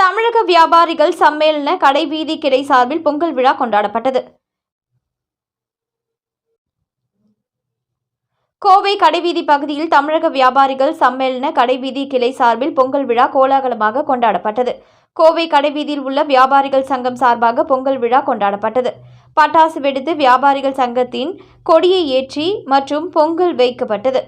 தமிழக வியாபாரிகள் சம்மேளன கடைவீதி கிளை சார்பில் பொங்கல் விழா கொண்டாடப்பட்டது. கோவை கடைவீதி பகுதியில் தமிழக வியாபாரிகள் சம்மேளன கடைவீதி கிளை சார்பில் பொங்கல் விழா கோலாகலமாக கொண்டாடப்பட்டது. கோவை கடைவீதியில் உள்ள வியாபாரிகள் சங்கம் சார்பாக பொங்கல் விழா கொண்டாடப்பட்டது. பட்டாசு வெடித்து வியாபாரிகள் சங்கத்தின் கொடியை ஏற்றி மற்றும் பொங்கல் வைக்கப்பட்டது.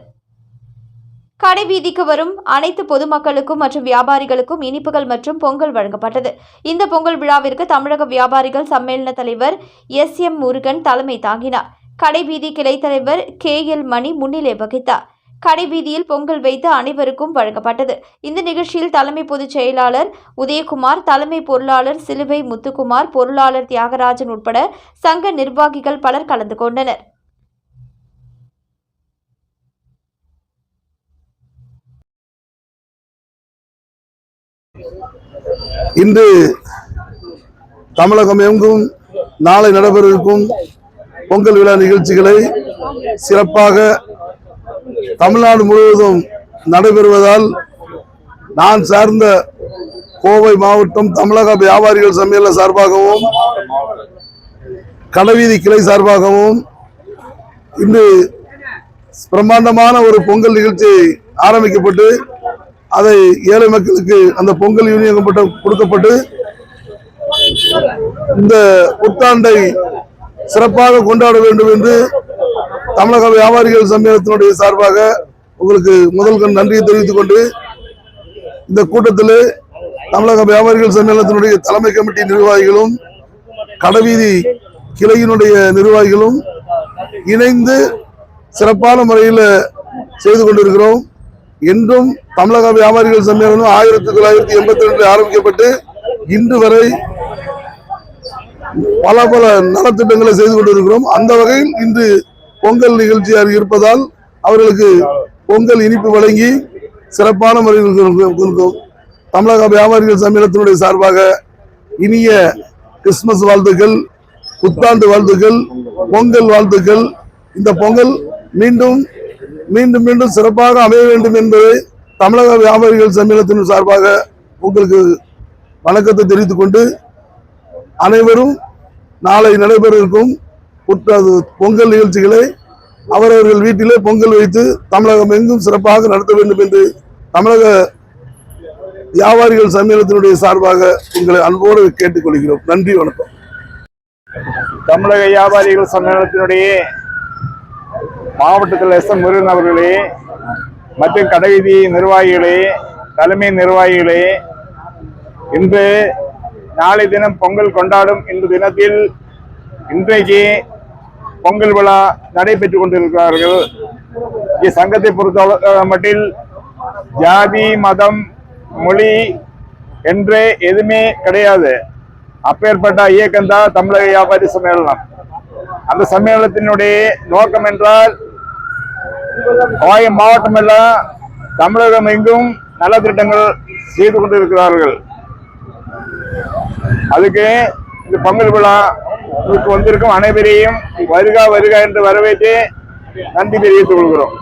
கடைவீதிக்கு வரும் அனைத்து பொதுமக்களுக்கும் மற்றும் வியாபாரிகளுக்கும் இனிப்புகள் மற்றும் பொங்கல் வழங்கப்பட்டது. இந்த பொங்கல் விழாவிற்கு தமிழக வியாபாரிகள் சம்மேளன தலைவர் எஸ் எம் முருகன் தலைமை தாங்கினார். கடைவீதி கிளை தலைவர் கே எல் மணி முன்னிலை வகித்தார். கடைவீதியில் பொங்கல் வைத்து அனைவருக்கும் வழங்கப்பட்டது. இந்த நிகழ்ச்சியில் தலைமை பொதுச் செயலாளர் உதயகுமார் தலைமை பொருளாளர் சிலுவை முத்துக்குமார் பொருளாளர் தியாகராஜன் உட்பட சங்க நிர்வாகிகள் பலர் கலந்து கொண்டனர். இன்று தமிழகம் எங்கும் நாளை நடைபெறவிருக்கும் பொங்கல் விழா நிகழ்ச்சிகளை சிறப்பாக தமிழ்நாடு முழுவதும் நடைபெறுவதால் நான் சார்ந்த கோவை மாவட்டம் தமிழக வியாபாரிகள் சமையல சார்பாகவும் கடைவீதி கிளை சார்பாகவும் இன்று பிரம்மாண்டமான ஒரு பொங்கல் நிகழ்ச்சி ஆரம்பிக்கப்பட்டு அதை ஏழை மக்களுக்கு அந்த பொங்கல் யூனியன் கொடுக்கப்பட்டு இந்த புத்தாண்டை சிறப்பாக கொண்டாட வேண்டும் என்று தமிழக வியாபாரிகள் சம்மேளனத்தினுடைய சார்பாக உங்களுக்கு முதல் கண் நன்றியை தெரிவித்துக் கொண்டு இந்த கூட்டத்தில் தமிழக வியாபாரிகள் சம்மேளனத்தினுடைய தலைமை கமிட்டி நிர்வாகிகளும் கடவீதி கிளையினுடைய நிர்வாகிகளும் இணைந்து சிறப்பான முறையில் செய்து கொண்டிருக்கிறோம். என்றும் தமிழக வியாபாரிகள் சம்மேளனம் ஆயிரத்தி தொள்ளாயிரத்தி எண்பத்தி ரெண்டில் ஆரம்பிக்கப்பட்டு இன்று வரை பல பல நலத்திட்டங்களை செய்து கொண்டிருக்கிறோம். அந்த வகையில் இன்று பொங்கல் நிகழ்ச்சியாக இருப்பதால் அவர்களுக்கு பொங்கல் இனிப்பு வழங்கி சிறப்பான முறையில் இருக்கும் தமிழக வியாபாரிகள் சம்மேளனத்தினுடைய சார்பாக இனிய கிறிஸ்துமஸ் வாழ்த்துக்கள் புத்தாண்டு வாழ்த்துக்கள் பொங்கல் வாழ்த்துக்கள். இந்த பொங்கல் மீண்டும் மீண்டும் மீண்டும் சிறப்பாக அமைய வேண்டும் என்பதை தமிழக வியாபாரிகள் சம்மேளனத்தின் சார்பாக உங்களுக்கு வணக்கத்தை தெரிவித்துக் கொண்டு அனைவரும் நாளை நடைபெற இருக்கும் பொங்கல் நிகழ்ச்சிகளை அவரவர்கள் வீட்டிலே பொங்கல் வைத்து தமிழகம் எங்கும் சிறப்பாக நடத்த வேண்டும் என்று தமிழக வியாபாரிகள் சம்மேளனத்தினுடைய சார்பாக உங்களை அன்போடு கேட்டுக்கொள்கிறோம். நன்றி வணக்கம். தமிழக வியாபாரிகள் சம்மேளனத்தினுடைய மாவட்டத்தில் எஸ் எம் முருகன் அவர்களே மற்றும் கடைவீதி நிர்வாகிகளே தலைமை நிர்வாகிகளே இன்று நாளை தினம் பொங்கல் கொண்டாடும் இந்த தினத்தில் இன்றைக்கு பொங்கல் விழா நடைபெற்றுக் கொண்டிருக்கிறார்கள். இச்சங்கத்தை பொறுத்த மட்டில் ஜாதி மதம் மொழி என்று எதுவுமே கிடையாது. அப்பேற்பட்ட இயக்கம் தான் தமிழக வியாபாரி சம்மேளனம். அந்த சம்மேளனத்தினுடைய நோக்கம் என்றால் கோயம் மாவட்டம் எல்லாம் தமிழகம் எங்கும் நலத்திட்டங்கள் செய்து கொண்டிருக்கிறார்கள். அதுக்கு இந்த பொங்கல் விழா வந்திருக்கும் அனைவரையும் வருகா வருகா என்று வரவேற்று நன்றி தெரிவித்துக் கொள்கிறோம்.